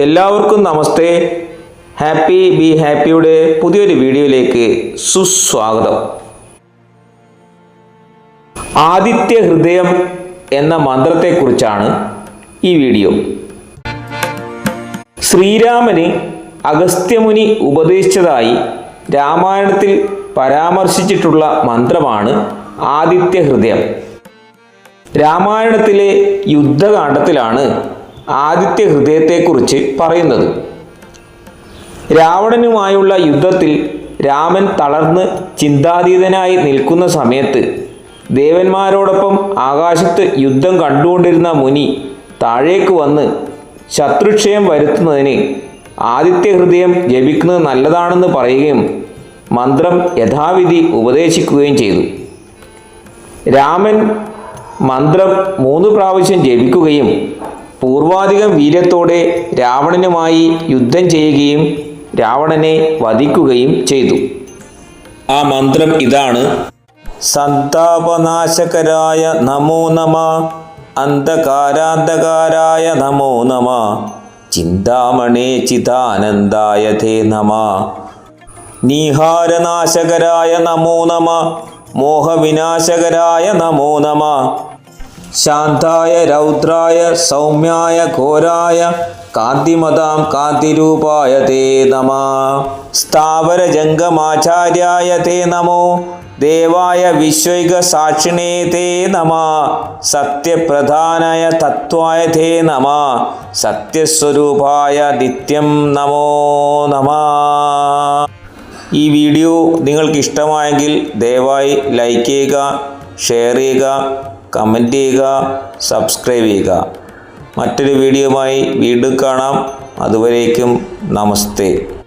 എല്ലാവർക്കും നമസ്തേ. Happy be ഹാപ്പിയുടെ പുതിയൊരു വീഡിയോയിലേക്ക് സുസ്വാഗതം. ആദിത്യ ഹൃദയം എന്ന മന്ത്രത്തെക്കുറിച്ചാണ് ഈ വീഡിയോ. ശ്രീരാമന് അഗസ്ത്യമുനി ഉപദേശിച്ചതായി രാമായണത്തിൽ പരാമർശിച്ചിട്ടുള്ള മന്ത്രമാണ് ആദിത്യ ഹൃദയം. രാമായണത്തിലെ യുദ്ധകാണ്ഡത്തിലാണ് ആദിത്യ ഹൃദയത്തെക്കുറിച്ച് പറയുന്നത്. രാവണനുമായുള്ള യുദ്ധത്തിൽ രാമൻ തളർന്ന് ചിന്താതീതനായി നിൽക്കുന്ന സമയത്ത് ദേവന്മാരോടൊപ്പം ആകാശത്ത് യുദ്ധം കണ്ടുകൊണ്ടിരുന്ന മുനി താഴേക്ക് വന്ന് ശത്രുക്ഷയം വരുത്തുന്നതിന് ആദിത്യ ഹൃദയം ജപിക്കുന്നത് നല്ലതാണെന്ന് പറയുകയും മന്ത്രം യഥാവിധി ഉപദേശിക്കുകയും ചെയ്തു. രാമൻ മന്ത്രം മൂന്ന് പ്രാവശ്യം ജപിക്കുകയും പൂർവാധികം വീര്യത്തോടെ രാവണനുമായി യുദ്ധം ചെയ്യുകയും രാവണനെ വധിക്കുകയും ചെയ്തു. ആ മന്ത്രം ഇതാണ്. സന്താപനാശകരായ നമോ നമ അന്ധകാരാന്ധകാരായ നമോ നമ ചിന്താമണേ ചിതാനന്ദായ തേ നമ. നീഹാരനാശകരായ നമോ നമ മോഹവിനാശകരായ നമോ നമ ശാന്തായ രൗദ്രായ സൗമ്യായ ഘോരായ കാന്തിമതാം കാന്തിരൂപായ തേ നമ. സ്ഥാവരജംഗമാചാര്യായ തേ നമോ. ദേവായ വിശ്വൈക സാക്ഷിണേ തേ നമ. സത്യപ്രധാനായ തത്വായ തേ നമ. സത്യസ്വരൂപായ നിത്യം നമോ നമ. ഈ വീഡിയോ നിങ്ങൾക്ക് ഇഷ്ടമായെങ്കിൽ ദയവായി ലൈക്ക് ചെയ്യുക ഷെയർ ചെയ്യുക കമന്റ് ചെയ്യുക സബ്സ്ക്രൈബ് ചെയ്യുക. മറ്റൊരു വീഡിയോയുമായി വീണ്ടും കാണാം. അതുവരേക്കും നമസ്തേ.